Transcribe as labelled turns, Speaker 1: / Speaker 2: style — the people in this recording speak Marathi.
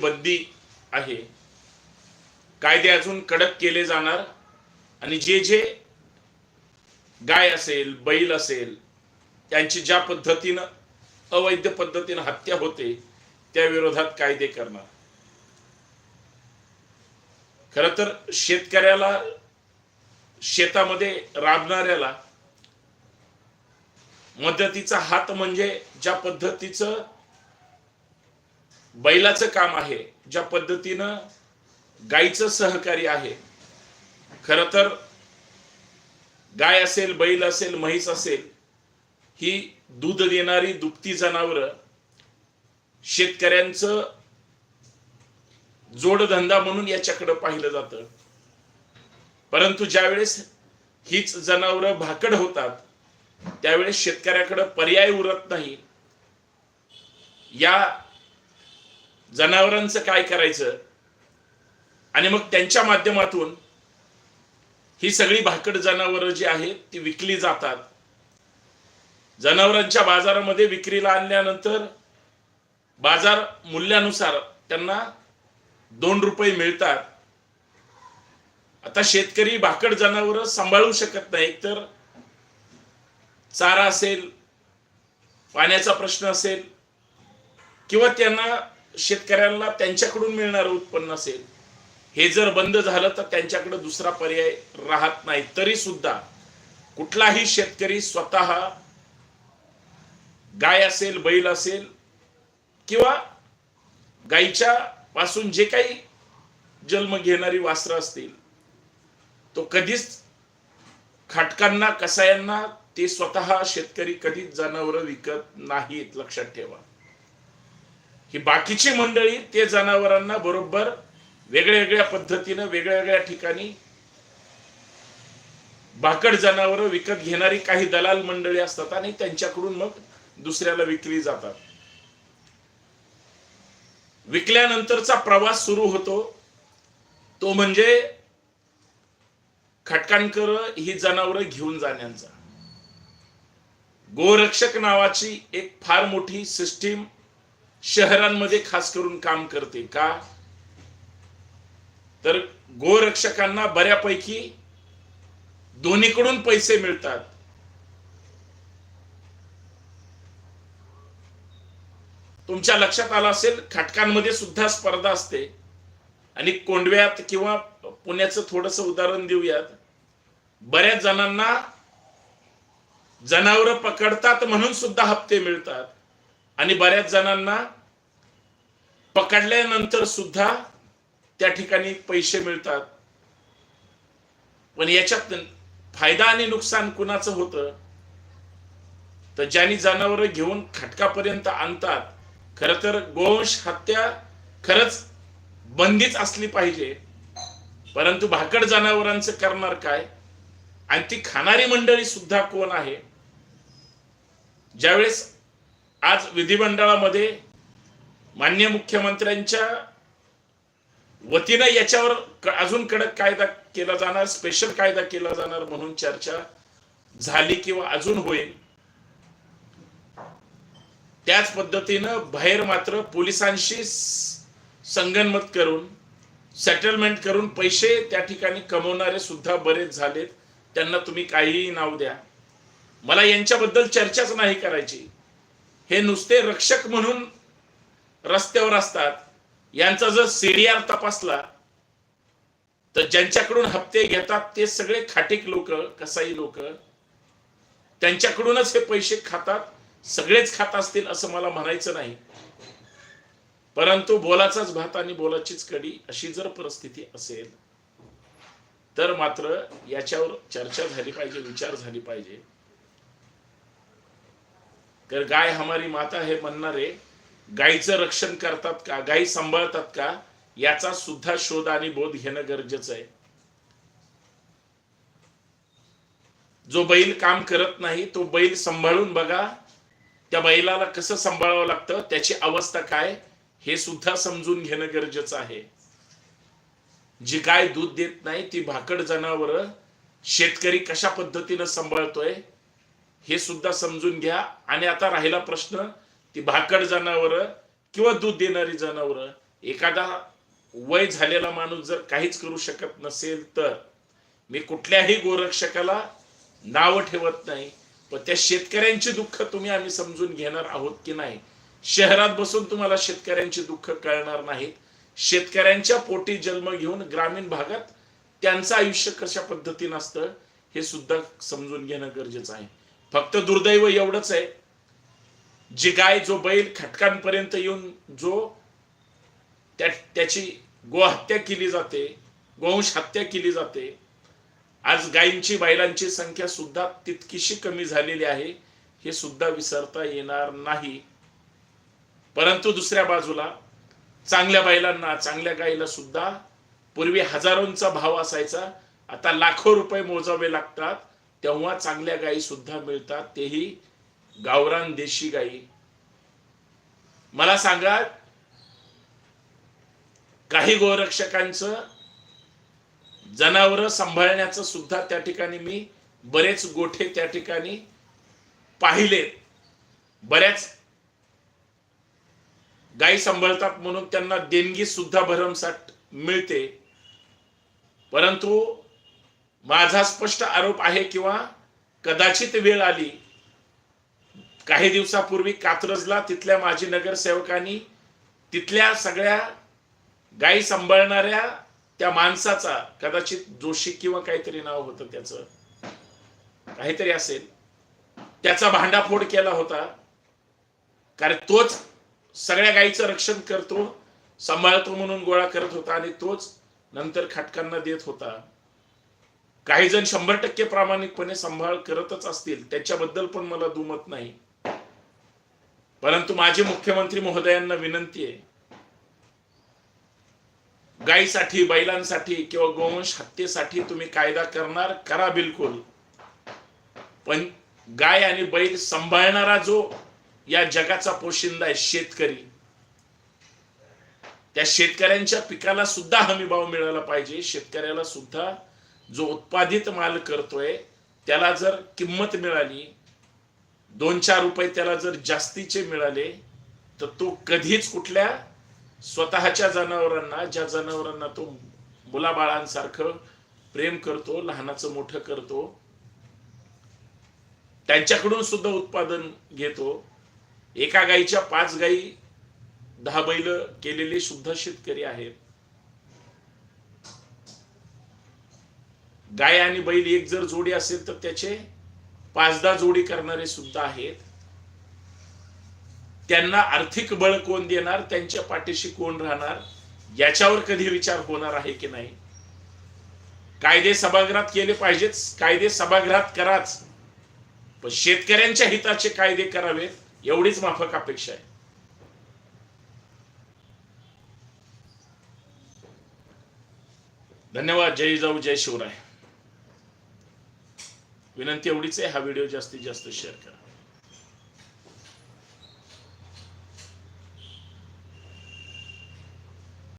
Speaker 1: बंदी आहे. कायदे अजून कडक केले जाणार. आणि जे जे गाय असेल बैल असेल त्यांची ज्या पद्धतीनं अवैध पद्धतीनं हत्या होते त्या विरोधात कायदे करणार. खर तर शेतकऱ्याला शेतामध्ये राबणाऱ्याला मदतीचा हात म्हणजे ज्या पद्धतीचं बैलाचं काम आहे ज्या पद्धतीनं गायीचं सहकार्य आहे. खर तर गाय असेल बैल असेल म्हैस असेल ही दूध देणारी दुभती जनावरं शेतकऱ्यांचं जोडधंदा म्हणून याच्याकडे पाहिलं जातं. परंतु ज्यावेळेस हीच जनावरं भाकड होतात त्यावेळेस शेतकऱ्याकडं पर्याय उरत नाही. या जनावरांचं काय करायचं? आणि मग त्यांच्या माध्यमातून ही सगळी भाकड जनावरं जी आहेत ती विकली जातात. जनावरांच्या बाजारामध्ये विक्रीला आणल्यानंतर बाजार मूल्यानुसार त्यांना दोन रुपये मिळतात. आता शेतकरी भाकड जनावर सांभाळू शकत नाही. तर चारा असेल पाण्याचा प्रश्न असेल किंवा त्यांना शेतकऱ्यांना त्यांच्याकडून मिळणारं उत्पन्न असेल हे जर बंद झालं तर त्यांच्याकडे दुसरा पर्याय राहत नाही. तरी सुद्धा कुठलाही शेतकरी स्वतः गाय असेल बैल असेल किंवा गायीच्या पासून जे काही जन्म घेणारी वासरं असतील तो कधीच खाटकांना कसायांना ते स्वतः शेतकरी कधीच जनावरं विकत नाहीत लक्षात ठेवा. ही बाकीची मंडळी ते जनावरांना बरोबर वेगळ्या वेगळ्या पद्धतीनं वेगळ्या वेगळ्या ठिकाणी भाकड जनावरं विकत घेणारी काही दलाल मंडळी असतात आणि त्यांच्याकडून मग दुसऱ्याला विकली जातात. विकल्यानंतरचा प्रवास सुरू होतो. तो म्हणजे खटकांकर ही जनावरं घेऊन जाण्याचा. गोरक्षक नावाची एक फार मोठी सिस्टीम शहरांमध्ये खास करून काम करते का? तर गोरक्षकांना बऱ्यापैकी दोन्हीकडून पैसे मिळतात. तुमच्या लक्षात आलं असेल खटकांमध्ये सुद्धा स्पर्धा असते. आणि कोंडव्यात किंवा पुण्याचं थोडस उदाहरण देऊयात. बऱ्याच जणांना जनावर पकडतात म्हणून सुद्धा हप्ते मिळतात. आणि बऱ्याच जणांना पकडल्यानंतर सुद्धा त्या ठिकाणी पैसे मिळतात. पण याच्यात फायदा आणि नुकसान कुणाचं होतं? तर ज्यांनी जनावर घेऊन खटकापर्यंत आणतात खर तर गोवंश हत्या खरंच बंदीच असली पाहिजे. परंतु भाकड जनावरांचं करणार काय? आणि ती खाणारी मंडळी सुद्धा कोण आहे? ज्यावेळेस आज विधिमंडळामध्ये मान्य मुख्यमंत्र्यांच्या वतीनं याच्यावर अजून कडक कायदा केला जाणार स्पेशल कायदा केला जाणार म्हणून चर्चा झाली किंवा अजून होईल. त्याच पद्धतीनं बाहेर मात्र पोलिसांशी संगनमत करून सेटलमेंट करून पैसे त्या ठिकाणी कमवणारे सुद्धा बरेच झालेत. त्यांना तुम्ही काहीही नाव द्या. मला यांच्याबद्दल चर्चाच नाही करायची. हे नुसते रक्षक म्हणून रस्त्यावर असतात. यांचा जर सीडीआर तपासला तर ज्यांच्याकडून हप्ते घेतात ते सगळे खाटीक लोक कसाई लोक त्यांच्याकडूनच हे पैसे खातात सगळेच खात असतील असं मला म्हणायचं नाही. परंतु बोलाचाच भात आणि बोलाचीच कडी अशी जर परिस्थिती असेल तर मात्र याच्यावर चर्चा झाली पाहिजे विचार झाली पाहिजे. तर गाय हमारी माता हे म्हणणारे गायीचं रक्षण करतात का? गायी सांभाळतात का? याचा सुद्धा शोध आणि बोध घेणं गरजेचं आहे. जो बैल काम करत नाही तो बैल सांभाळून बघा. त्या बैलाला कसं सांभाळावं लागतं? त्याची अवस्था काय? हे सुद्धा समजून घेणं गरजेचं आहे. जी गाय दूध देत नाही ती भाकड जनावर शेतकरी कशा पद्धतीनं सांभाळतोय? हे सुद्धा समजून घ्या. आणि आता राहिला प्रश्न ती भाकड जनावर किंवा दूध देणारी जनावर एखादा वय झालेला माणूस जर काहीच करू शकत नसेल तर मी कुठल्याही गोरक्षकाला नाव ठेवत नाही पण त्या शेतकऱ्यांची दुःख तुम्ही आम्ही समजून घेणार आहोत की नाही? शहरात बसून तुम्हाला शेतकऱ्यांची दुःख कळणार नाहीत. शेतकऱ्यांच्या पोटी जन्म घेऊन ग्रामीण भागात त्यांचं आयुष्य कशा पद्धतीनं असतं हे सुद्धा समजून घेणं गरजेचं आहे. फक्त दुर्दैव एवढंच आहे. जी गाय जो बैल खटकांपर्यंत येऊन जो त्या त्याची गोहत्या केली जाते गोवंश हत्या केली जाते आज गायींची बैलांची संख्या सुद्धा तितकीशी कमी झालेली आहे हे सुद्धा विसरता येणार नाही. परंतु दुसऱ्या बाजूला चांगल्या बैलांना चांगल्या गायीला सुद्धा पूर्वी हजारोंचा भाव असायचा आता लाखो रुपये मोजावे लागतात. तेव्हा चांगल्या गायी सुद्धा मिळतात. तेही गावरान देशी गायी मला सांगा काही गोरक्षकांचं जनावर सांभाळण्याचं सुद्धा त्या ठिकाणी मी बरेच गोठे त्या ठिकाणी पाहिले. बऱ्याच गायी सांभाळतात म्हणून त्यांना देणगी सुद्धा भरमसाठ मिळते. परंतु माझा स्पष्ट आरोप आहे किंवा कदाचित वेळ आली. काही दिवसापूर्वी कात्रजला तिथल्या माजी नगरसेवकांनी तिथल्या सगळ्या गायी सांभाळणाऱ्या त्या माणसाचा कदाचित जोशी किंवा काहीतरी नाव होतं त्याचं काहीतरी असेल त्याचा भांडाफोड केला होता. कारण तोच सगळ्या गायीचं रक्षण करतो सांभाळतो म्हणून गोळा करत होता आणि तोच नंतर खटकांना देत होता. काही जण शंभर टक्के प्रामाणिकपणे सांभाळ करतच असतील त्याच्याबद्दल पण मला दुमत नाही. परंतु माझे मुख्यमंत्री महोदयांना विनंती आहे गायीसाठी बैलांसाठी किंवा गोवंश हत्येसाठी तुम्ही कायदा करणार करा बिलकुल. पण गाय आणि बैल सांभाळणारा जो या जगाचा पोशिंदा आहे शेतकरी त्या शेतकऱ्यांच्या पिकाला सुद्धा हमी भाव मिळाला पाहिजे शेतकऱ्याला सुद्धा जो उत्पादित माल करतोय त्याला जर किंमत मिळाली दोन चार रुपये त्याला जर जास्तीचे मिळाले तर तो कधीच कुठल्या स्वतःच्या जनावरांना ज्या जनावरांना तो मुलाबाळांसारखं प्रेम करतो लहानाचं मोठं करतो त्यांच्याकडून सुद्धा उत्पादन घेतो. एका गाईच्या पाच गाई दहा बैल केलेले सुद्धा शेतकरी आहेत. गाय आणि बैल एक जर जोडी असेल तर त्याचे पाचदा जोडी करणारे सुद्धा आहेत. त्यांना आर्थिक बळ कोण देणार त्यांच्या पाठीशी कोण राहणार याच्यावर कधी विचार होणार आहे की नाही? कायदे सभागृहात केले पाहिजेत कायदे सभागृहात कराच. पण शेतकऱ्यांच्या हिताचे कायदे करावेत एवढीच माफक अपेक्षा आहे. धन्यवाद जय जाऊ जय शिवराय. विनंती एवढीच आहे हा व्हिडिओ जास्तीत जास्त शेअर करा.